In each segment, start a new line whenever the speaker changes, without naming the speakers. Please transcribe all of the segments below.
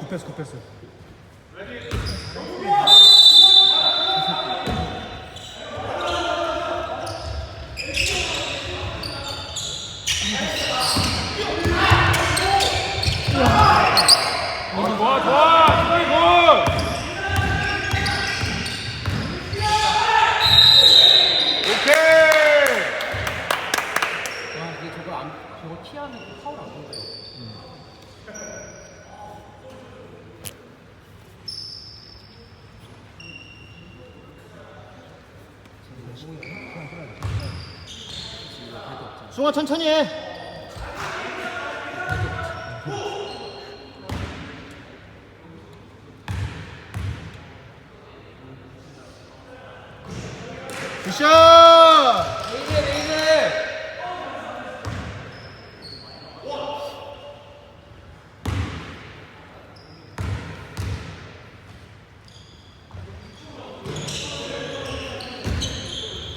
급했어 급했어.
좋아 좋아 수비 굿 오케이
와, 근데 저걸 안, 저거 피하면 파울 안 보여요.
수홍아 천천히 해!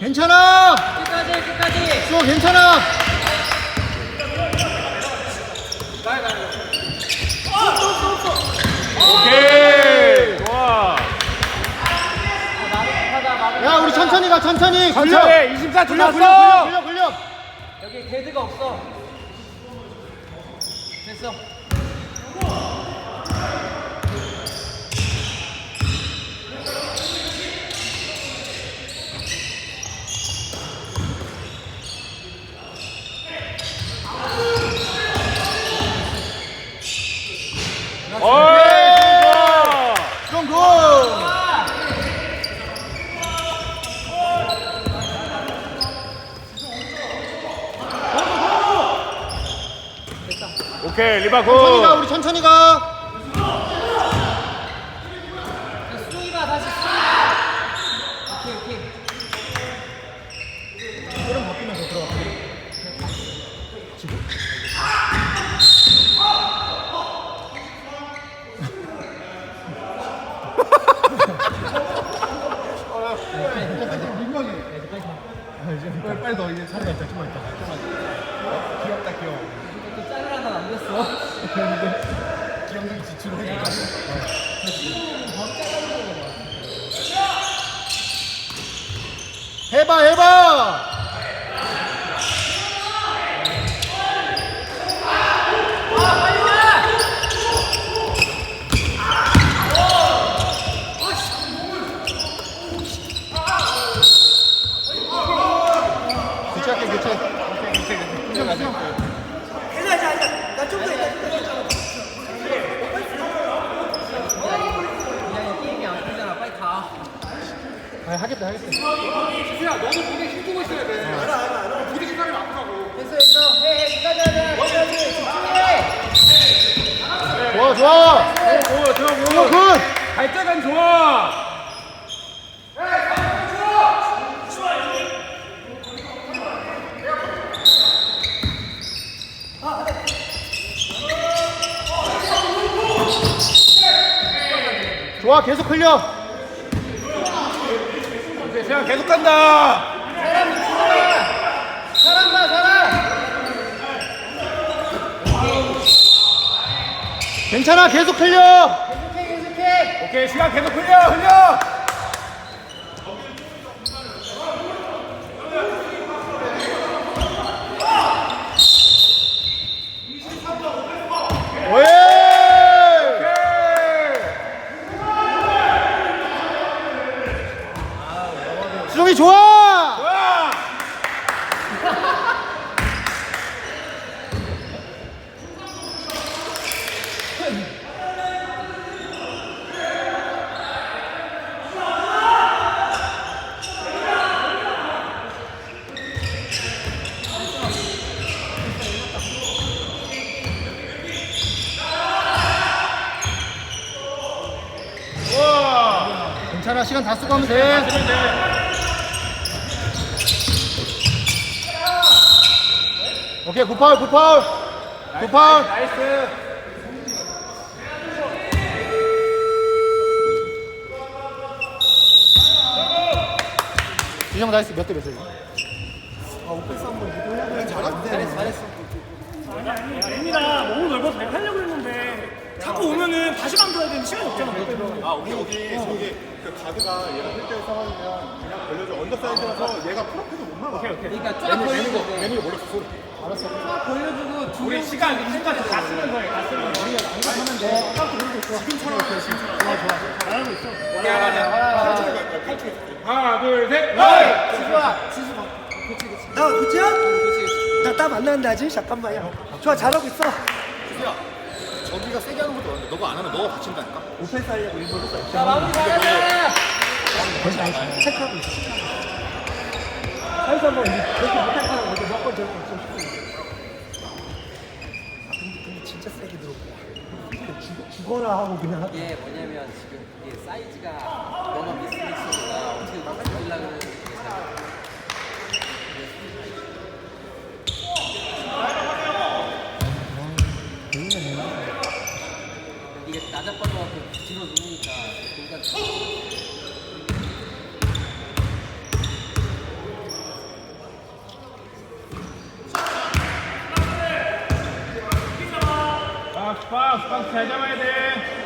괜찮아
끝까지, 끝까지!
수홍 괜찮아
오케이 좋아
야 우리. 천천히 가 천천히 굴려
천천히 24
굴려 굴려 굴려 굴려
여기 데드가 없어. 됐어.
어이 좋아
수홍 굿
오케이 리바
천천히
가굿
우리 천천히 가.
수동이가 다시 수동이가. 오케이, 오케이.
이름 바뀌면서 들어가. 빨리 빨리 더 이제 자리가 있다 좀만. 있다 귀엽다 귀여워
또 짠을 하나 남겼어.
지출을 해니까. 해봐 해봐! 교체할게 교체 교체 교체 교체
그냥 게임이 안 되잖아. 빨리 가.
아 하겠다 하겠다.
됐어, 됐어. 해, 해. 끝까지 하자. 끝까지. 집중해.
좋아 좋아.
오 좋아 굿굿 발자간 좋아.
좋아 계속 흘려
세영 계속 간다
사람 미치지 사람 봐, 사람.
괜찮아 계속 흘려
계속해, 계속해.
오케이 시간 계속 흘려 흘려
왜 수정이 좋아
좋아 좋아
괜찮아 시간 다 쓰고 하면 돼 오케이 굿파울 굿파울 굿파울
나이스
주정 나이스 몇대 몇이야? 아 오펜스 한번 되는데 잘안 돼. 잘했어 잘했어.
아닙니다. 너무 넓어서 내가 하려고 아 오케이 오케이 저기 그 가드가 얘가 1대1 상황이면 그냥 걸려줘 언더사이드라서 얘가 프로필도 못 막아 오케이 오케이.
그러니까 쫙 벌려주고.
매니가 몰랐어 소리 알았어.
쫙 벌려주고 두
우리
명
시간 시간 다 쓰면서 해. 다 쓰면서. 오케이 하나 하나 둘 셋. 네!
지수야 지수 봐. 그치 그치.
나 그치야?
그치 그치.
나땀 안 나는데 아직? 잠깐만요. 좋아 잘하고 있어.
저기가 세게 하는 것도 아는데 너가 안 하면 너가 다친다니까
오펜스 하려고 일부러 했어.
자 마무리 잘해
벌써 알지? 체크하고 있어. 사이즈 한번 이제 그렇게 못할 사람 어디 몇번 저렇게 없으면 싶어. 아, 근데, 근데 진짜 세게 들어오고. 죽, 죽어라 하고 그냥 하고.
이게 뭐냐면 지금 이게 사이즈가 너가 미스미스가 어떻게 막아주려고 하는 게 잘. 이게 낮아빠져갖고 뒤로 누우니까 공간
박스 박스 잘 잡아야 돼.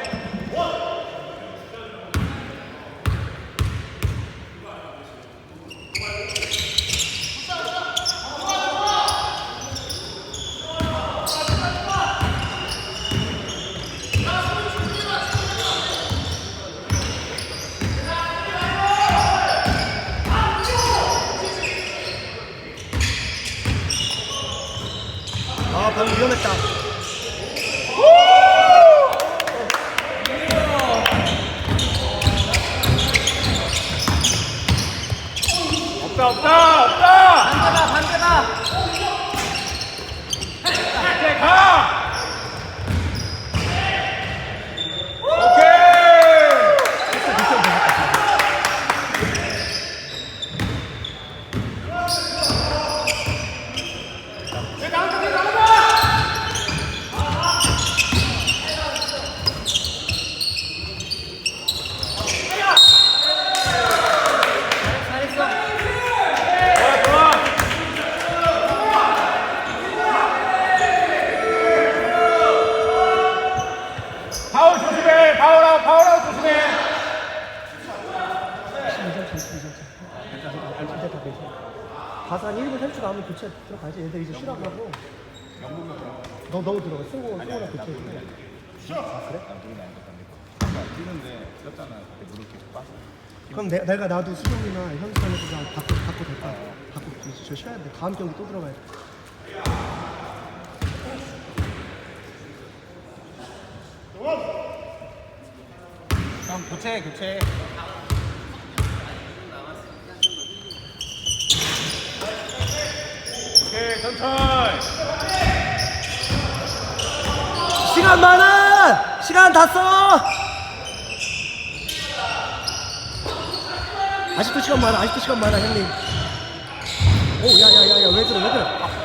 아 방금 위험했다.
없다 없다.
반대다 반대다
오케이 가. 오케이.
잘했어
좋아 좋아. 파울 조심해. 파울아웃 파울아웃 조심해.
한 1분 30초 나오면 교체 들어가야지. 얘들 이제 쉬라고. 너 너무 들어가. 승고 승고랑 교체. 그럼 내, 내가 나도 수정이나 현수한테 그냥 바꿔 바꿔 될까? 바꿔 저 쉬어야 돼. 다음 경기 또 들어가야 돼.
형 교체 교체. 오케이 천천히.
시간 많아! 시간 다 써! 아직도 시간 많아, 아직도 시간 많아, 형님. 오, 야, 야, 야, 야, 왜 그래, 왜 그래?